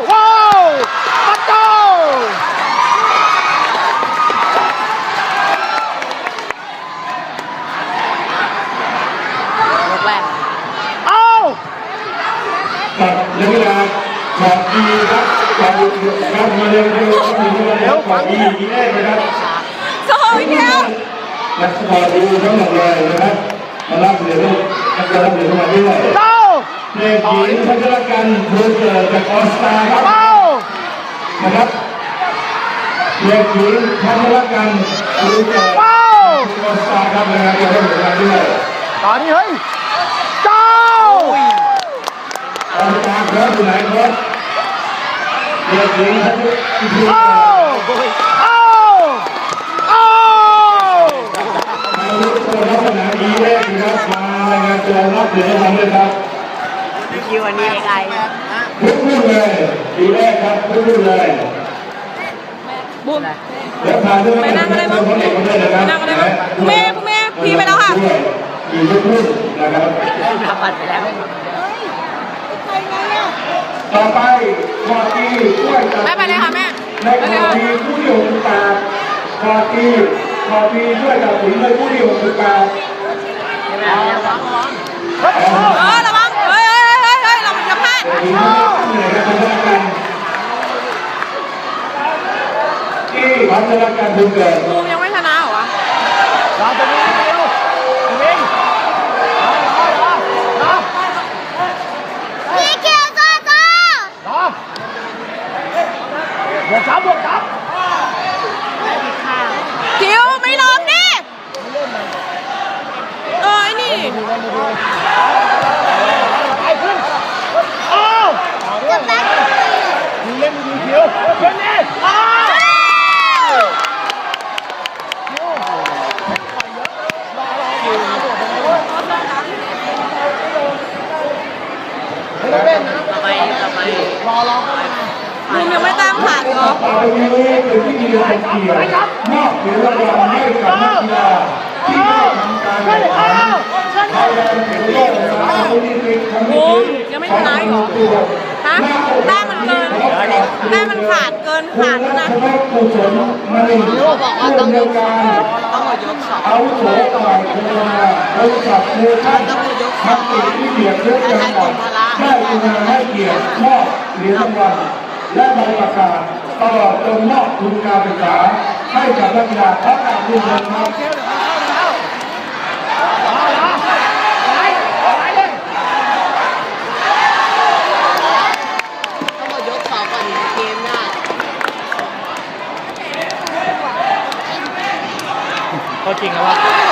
ตโตว้าวฮัตโตยกแรก เอากับนักกีฬาขอบดีครับขอบดีครับมาเร็วเร็วครับมีมาเร็วขอบดีอีกแรกนะครับโซ่อีกแล้วนักสปอร์ตดูทั้งหมดเลยนะครับมารับเหรียญลูกนักกีฬารับเหรียญเข้ามาด้วยเจ้าเด็กหญิงพัชรกันภูเกิดจากออสตาครับเอานะครับเด็กหญิงพัชรกันภูเกิดว้าวออสตาครับนะครับจะได้เหรียญมาด้วยตอนนี้เฮ้ยเจ้าออสตาครับอยู่ไหนครับเด็กหญิงพัชรกันภูเอาเกิดเอาเอาทางลูกตัวลักษณะดีแรกนะครับมารายงานตัวรับเหรียญรางวัลด้วย คิวอันนี้ไกลทุกรุ่นเลยดีแรกครับทุกรุ่นเลยบุ้มเดี๋ยวพาด้วยไปนั่งอะไรมั้งนั่งอะไรมั้งแม่คุณแม่พี่ไปแล้วค่ะด้วยอีกทุกรุ่นนะครับทำบัตรไปแล้วต่อไปขอดีช่วยกับแม่ไปเลยค่ะแม่ในไปขอค่ะดีผู้ที่หกสิบแปดขอดีขอดีช่วยกับถึงในผู้ที่หกสิบแปด เหนื่อยกันเป็นกันที่พัฒนาการบุญเกิดบูมยังไม่ชนะเหรอวะ เราจะมีเดียววิ่งรอรอรอ พี่เกียวจ้าจ้าร อบวกสามบวกสาม คิวไม่ลงดิเออไอ้นี่ ไปขึ้นเอา จะแบ็ค ยิงเล่นดีๆคิวเล่นดิเอา ต่อไปต่อไปบูมยังไม่ตามขาดเหรอต่อไปนี้เป็นพิธีเป็นเกียรติมอบเหรียญรางวัลให้กับนักกีฬาที่ได้ทำการแข่งขันไทยแลนด์แข่งโลกสามโอลิมปิกครั้งบูนี้มยังไม่ชนะอีกเหรอฮะแต้มมันเกินแต้มมันขาดเกินขาดแล้วนะพระกุศลมณีผู้อำนวยการต้องมา ยกสองอาวุโสฝ่ายพัฒนาบริษัทเนชั่นมัตติที่เกียรติเลือกจังหวัดได้กรุณาให้เกียรติมอบเหรียญรางวัลและใบประกาศตลอดจนมอบทุนการศึกษาให้กับนักกีฬาทั้งการทุนเงินครับ ต้องมายกสองก่อนเกมหน้า เขาจริงแล้ววะ